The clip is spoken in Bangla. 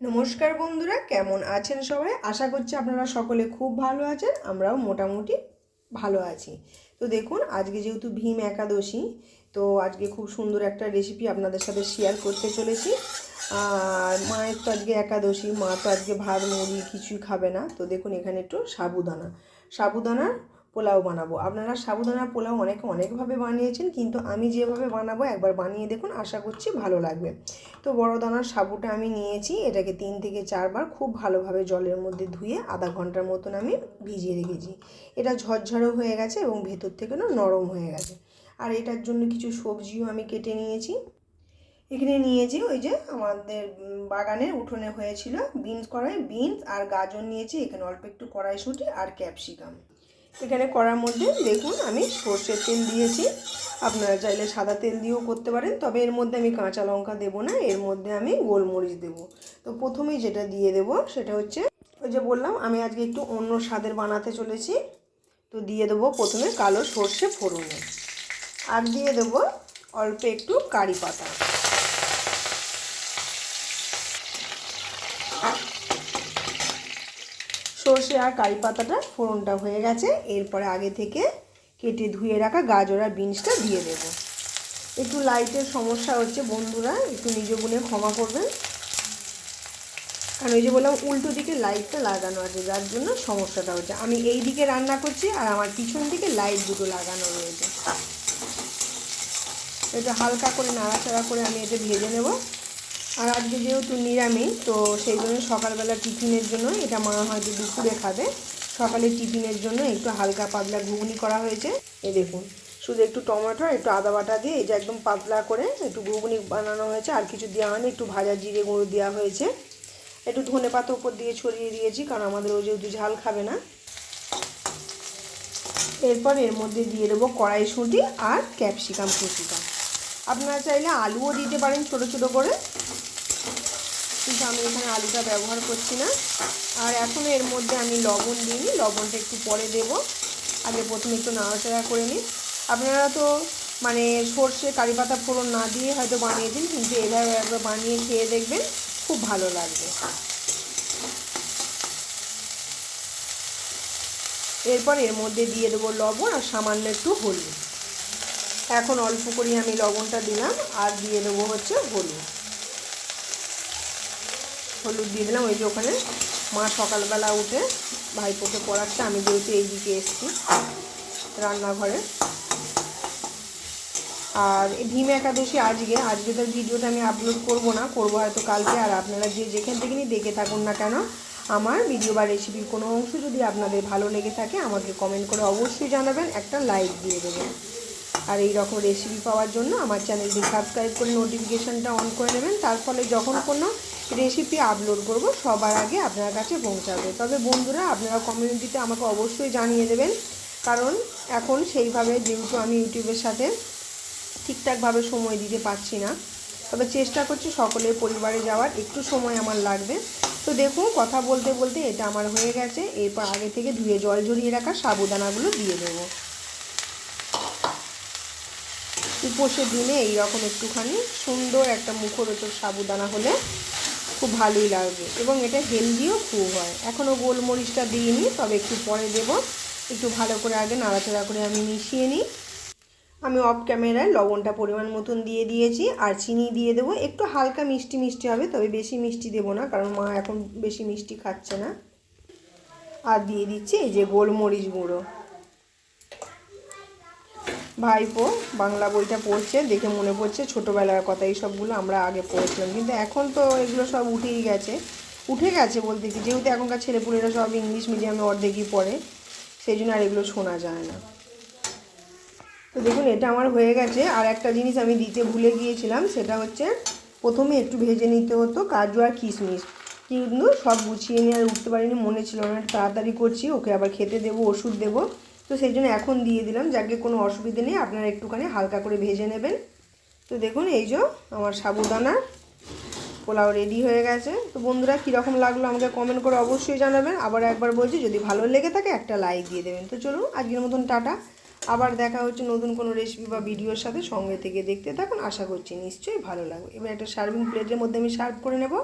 নমস্কার বন্ধুরা, কেমন আছেন সবাই? আশা করছি আপনারা সকলে খুব ভালো আছেন, আমরাও মোটামুটি ভালো আছি। তো দেখুন, আজকে যেহেতু ভীম একাদশী, তো আজকে খুব সুন্দর একটা রেসিপি আপনাদের সাথে শেয়ার করতে চলেছি। আর মায়ের তো আজকে একাদশী, মা তো আজকে ভাত মুড়ি কিছুই খাবে না। তো দেখুন, এখানে একটু সাবুদানা। সাবুদানার পোলাও বানাবো। আপনারা সাবুদানার পোলাও অনেকে অনেকভাবে বানিয়েছেন কিন্তু আমি যেভাবে বানাবো একবার বানিয়ে দেখুন আশা করছি ভালো লাগবে। তো বড় দানার সাবুটা আমি নিয়েছি এটাকে তিন থেকে চারবার খুব ভালোভাবে জলের মধ্যে ধুয়ে আধা ঘণ্টার মতন আমি ভিজিয়ে রেখেছি। এটা ঝরঝরও হয়ে গেছে এবং ভেতর থেকে না নরম হয়ে গেছে। আর এটার জন্য কিছু সবজিও আমি কেটে নিয়েছি। এখানে নিয়েছি ওই যে আমাদের উম, বাগানের উঠোনে হয়েছিল বিনস কড়াই বিনস আর গাজর নিয়েছি এখানে অল্প একটু কড়াইশুঁটি আর ক্যাপসিকাম। এখানে কড়ার মধ্যে দেখুন আমি সর্ষের তেল দিয়েছি। আপনারা চাইলে সাদা তেল দিয়েও করতে পারেন, তবে এর মধ্যে আমি কাঁচা লঙ্কা দেবো না, এর মধ্যে আমি গোলমরিচ দেবো। তো প্রথমেই যেটা দিয়ে দেবো সেটা হচ্ছে, ওই যে বললাম, আমি আজকে একটু অন্য স্বাদের বানাতে চলেছি। তো দিয়ে দেবো প্রথমে কালো সর্ষে ফোড়নে। আর দিয়ে দেবো অল্প একটু কারি পাতা। সর্ষে আর কারি পাতাটা ফোড়নটা হয়ে গেছে। এরপরে আগে থেকে কেটে ধুয়ে রাখা গাজর আর বিনসটা দিয়ে দেব। একটু লাইটের সমস্যা হচ্ছে বন্ধুরা, একটু নিজ গুণে ক্ষমা করবেন। কারণ ওই যে বললাম, উল্টো দিকে লাইটটা লাগানো আছে, যার জন্য সমস্যাটা হচ্ছে। আমি এই দিকে রান্না করছি আর আমার পিছন দিকে লাইট দুটো লাগানো রয়েছে। এটা হালকা করে নাড়াচাড়া করে আমি এটা ভেজে নেব। আর আজকে যেহেতু নিরামিষ, তো সেই জন্য সকালবেলা টিফিনের জন্য এটা মা হয়তো দুপুরে খাবে। সকালে টিফিনের জন্য একটু হালকা পাতলা ঘুগনি করা হয়েছে। এ দেখুন, শুধু একটু টমেটো একটু আদা বাটা দিয়ে এটা একদম পাতলা করে একটু ঘুগনি বানানো হয়েছে, আর কিছু দেওয়া হয়নি, একটু ভাজা জিরে গুঁড়ো দেওয়া হয়েছে। একটু ধনে পাতা উপর দিয়ে ছড়িয়ে দিয়েছি, কারণ আমাদের ও যেহেতু ঝাল খাবে না। এরপর এর মধ্যে দিয়ে দেবো কড়াইশুঁটি আর ক্যাপসিকাম কুচিটা। আপনারা চাইলে আলুও দিতে পারেন ছোট ছোট করে। কিন্তু আমি এখানে আলুটা ব্যবহার করছি না। আর এখন এর মধ্যে আমি লবণ দিইনি লবণটা একটু পরে দেব। আগে প্রথমে একটু নাড়াচাড়া করে নিই। আপনারা তো মানে সর্ষে কারি পাতা ফোড়ন না দিয়ে হয়তো বানিয়ে দিন, কিন্তু এভাবে একবার বানিয়ে খেয়ে দেখবেন খুব ভালো লাগবে। এরপর এর মধ্যে দিয়ে দেবো লবণ আর সামান্য একটু হলুদ। এখন অল্প করে আমি লবণটা দিলাম, আর দিয়ে দেবো হচ্ছে হলুদ। হলুদ দিয়ে দিলাম, ওই যে ওখানে মা সকালবেলা উঠে ভাইপোকে পড়াচ্ছে, আমি যেহেতু এই দিকে এসেছি রান্নাঘরে। আর ভীম একাদশী আজকে আজকে তো ভিডিওটা আমি আপলোড করব না, করব হয়তো কালকে, আর আপনারা যে যেখান থেকে দেখে থাকুন না কেন, আমার ভিডিও বা রেসিপির কোনো অংশ যদি আপনাদের ভালো লেগে থাকে, আমাকে কমেন্ট করে অবশ্যই জানাবেন, একটা লাইক দিয়ে দেবেন। আর এই রকম রেসিপি পাওয়ার জন্য আমার চ্যানেলটি সাবস্ক্রাইব করে নোটিফিকেশানটা অন করে নেবেন, তার ফলে যখন কোনো রেসিপি আপলোড করব, সবার আগে আপনার কাছে পৌঁছাবে। তবে বন্ধুরা, আপনারা কমিউনিটিতে আমাকে অবশ্যই জানিয়ে দেবেন, কারণ এখন সেইভাবে যেহেতু আমি ইউটিউবের সাথে ঠিকঠাকভাবে সময় দিতে পারছি না। তবে চেষ্টা করছি সকলের পরিবারে যাওয়ার, একটু সময় আমার লাগবে। তো দেখুন, কথা বলতে বলতে এটা আমার হয়ে গেছে, এরপর আগে থেকে ধুয়ে জল ঝরিয়ে রাখা সাবুদানাগুলো দিয়ে দেবো। উপোসের দিনে এইরকম একটুখানি সুন্দর একটা মুখরোচক সাবুদানা হলে খুব ভালোই লাগবে। এবং এটা হেলদিও খুব হয়। এখনও গোলমরিচটা দিইনি, তবে একটু পরে দেব। একটু ভালো করে আগে নাড়াচাড়া করে আমি মিশিয়ে নিই। আমি অফ ক্যামেরায় লবণটা পরিমাণ মতন দিয়ে দিয়েছি, আর চিনি দিয়ে দেবো। একটু হালকা মিষ্টি মিষ্টি হবে, তবে বেশি মিষ্টি দেবো না, কারণ মা এখন বেশি মিষ্টি খাচ্ছে না। আর দিয়ে দিচ্ছি এই যে গোলমরিচ গুঁড়ো। ভাইপো বাংলা বইটা পড়ছে, দেখে মনে পড়ছে ছোটোবেলার কথা। এই সবগুলো আমরা আগে পড়েছিলাম। কিন্তু এখন তো এগুলো সব উঠেই গেছে। উঠে গেছে বলতে কি? যেহেতু এখনকার ছেলেপুলেরা সব ইংলিশ মিডিয়ামে অর্ধেকই পড়ে, সেই জন্য আর এগুলো শোনা যায় না। তো দেখুন, এটা আমার হয়ে গেছে। আর একটা জিনিস আমি দিতে ভুলে গিয়েছিলাম, সেটা হচ্ছে প্রথমে একটু ভেজে নিতে হতো কাজু আর কিশমিশ। কিন্তু সব গুছিয়ে নিয়ে আর উঠতে পারিনি, মনে ছিল না। তাড়াতাড়ি করছি, ওকে আবার খেতে দেবো, ওষুধ দেবো। তো সেই জন্য এখন দিয়ে দিলাম, যাকে কোনো অসুবিধে নেই, আপনারা একটুখানি হালকা করে ভেজে নেবেন। তো দেখুন, এই যে আমার সাবুদানা পোলাও রেডি হয়ে গেছে। তো বন্ধুরা, কীরকম লাগল আমাকে কমেন্ট করে অবশ্যই জানাবেন। আবার একবার বলছি, যদি ভালো লেগে থাকে, একটা লাইক দিয়ে দেবেন। তো চলুন, আজকের মতন টাটা। আবার দেখা হচ্ছে নতুন কোনো রেসিপি বা ভিডিওর সাথে সঙ্গে থেকে দেখতে থাকুন। আশা করছি নিশ্চয়ই ভালো লাগবে। এবার একটা সার্ভিং প্লেটের মধ্যে আমি সার্ভ করে নেব।